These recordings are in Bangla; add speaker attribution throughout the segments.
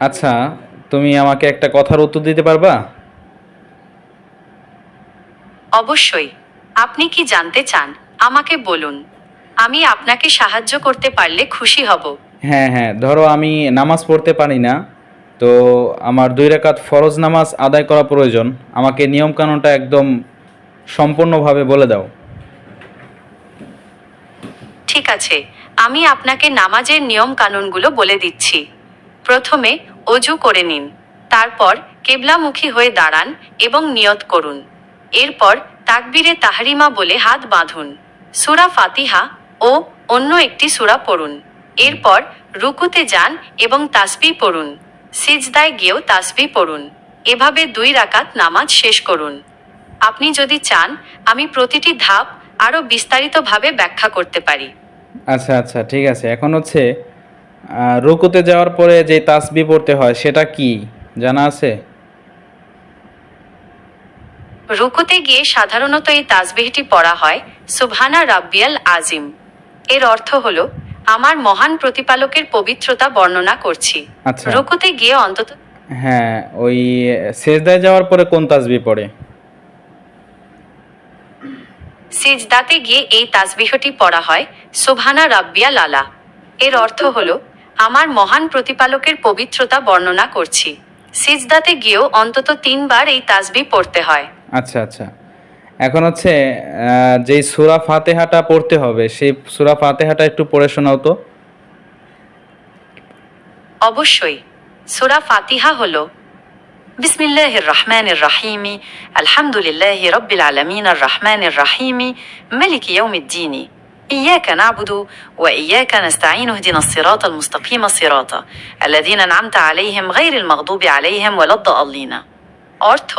Speaker 1: আচ্ছা তুমি আমাকে একটা কথার উত্তর দিতে পারবা?
Speaker 2: অবশ্যই। আপনি কি জানতে চান আমাকে বলুন। আমি আপনাকে সাহায্য করতে পারলে খুশি হব।
Speaker 1: হ্যাঁ হ্যাঁ ধরো আমি নামাজ পড়তে পারি না তো আমার দুই রাকাত ফরজ নামাজ আদায় করা প্রয়োজন। আমাকে নিয়মকানুনটা একদম সম্পূর্ণভাবে বলে দাও।
Speaker 2: ঠিক আছে আমি আপনাকে নামাজের নিয়ম কানুনগুলো বলে দিচ্ছি। প্রথমে অজু করে নিন, তারপর কেবলামুখী হয়ে দাঁড়ান এবং নিয়ত করুন। এরপর তাকবিরে তাহরিমা বলে হাত বাঁধুন। সুরা ফাতিহা ও অন্য একটি সুরা পড়ুন। এরপর রুকুতে যান এবং তাসবি পড়ুন। সিজদায় গিয়েও তাসবি পড়ুন। এভাবে দুই রাকাত নামাজ শেষ করুন। আপনি যদি চান, আমি প্রতিটি ধাপ আরও বিস্তারিতভাবে ব্যাখ্যা করতে পারি।
Speaker 1: আচ্ছা আচ্ছা ঠিক আছে। এখন হচ্ছে রুকুতে যাওয়ার পরে যে তাসবি পড়তে হয় সেটা কি? জানা আছে?
Speaker 2: রুকুতে গিয়ে সাধারণত এই তাসবিহটি পড়া হয় সুবহানা রাব্বিয়াল আজিম। এর অর্থ হলো আমার মহান প্রতিপালকের পবিত্রতা বর্ণনা করছি।
Speaker 1: আচ্ছা।
Speaker 2: রুকুতে গিয়ে অন্তত
Speaker 1: হ্যাঁ ওই সেজদায় যাওয়ার পরে কোন তাসবি পড়ে?
Speaker 2: সিজদাতে গিয়ে এই তাসবিহটি পড়া হয় সুবহানা রাব্বিয়াল আলা। এর অর্থ হলো আমার মহান প্রতিপালকের পবিত্রতা বর্ণনা করছি। সিজদাতে গিয়েও অন্তত তিনবার এই তাসবি পড়তে হয়।
Speaker 1: আচ্ছা আচ্ছা। এখন হচ্ছে যে সুরা ফাতেহাটা পড়তে হবে সেই সুরা ফাতেহাটা একটু পড়ে শোনাও তো।
Speaker 2: অবশ্যই। সূরা ফাতিহা হলো বিসমিল্লাহির রহমানির রহিম আলহামদুলিল্লাহি রাব্বিল আলামিন আর রহমানির রহিম মালিক ইয়াউমিদ্দিন। إياك نعبد وإياك نستعين اهدنا الصراط المستقيم صراط الذين أنعمت عليهم غير المغضوب عليهم ولا الضالين অর্থ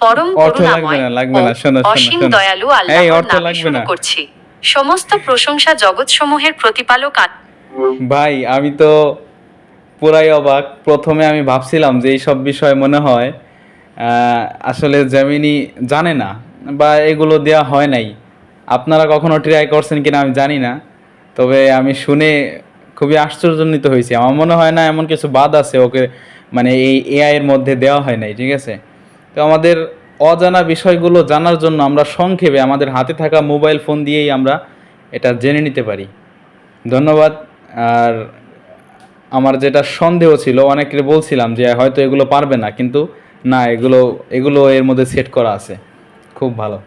Speaker 2: পরম
Speaker 1: অর্থ লাগবে
Speaker 2: করুণাময়
Speaker 1: না, লাগবে না,
Speaker 2: ও
Speaker 1: শোনো, শোনো,
Speaker 2: অসীম
Speaker 1: শোনো।
Speaker 2: দয়ালু
Speaker 1: এই,
Speaker 2: আল্লাহর
Speaker 1: অর্থ
Speaker 2: নামে
Speaker 1: লাগবে
Speaker 2: শুরু
Speaker 1: না।
Speaker 2: করছি সমস্ত প্রশংসা জগৎসমূহের প্রতিপালক আ-
Speaker 1: ভাই আমি তো পুরাই অবাক প্রথমে আমি ভাবছিলাম যে এই সব বিষয় মনে হয় আহ, আসলে জেমিনি জানে না বা এগুলো দেওয়া হয় নাই আপনারা কখনো ট্রাই করছেন কিনা আমি জানি না, তবে আমি শুনে খুবই আশ্চর্যান্বিত হয়েছি। আমার মনে হয় না এমন কিছু বাদ আছে ওকে মানে এই এআইয়ের মধ্যে দেওয়া হয় নাই, ঠিক আছে? তো আমাদের অজানা বিষয়গুলো জানার জন্য আমরা সংক্ষেপে আমাদের হাতে থাকা মোবাইল ফোন দিয়েই আমরা এটা জেনে নিতে পারি। ধন্যবাদ। আর আমার যেটা সন্দেহ ছিল অনেকের বলছিলাম যে হয়তো এগুলো পারবে না, কিন্তু না, এগুলো এগুলো এর মধ্যে সেট করা আছে। খুব ভালো।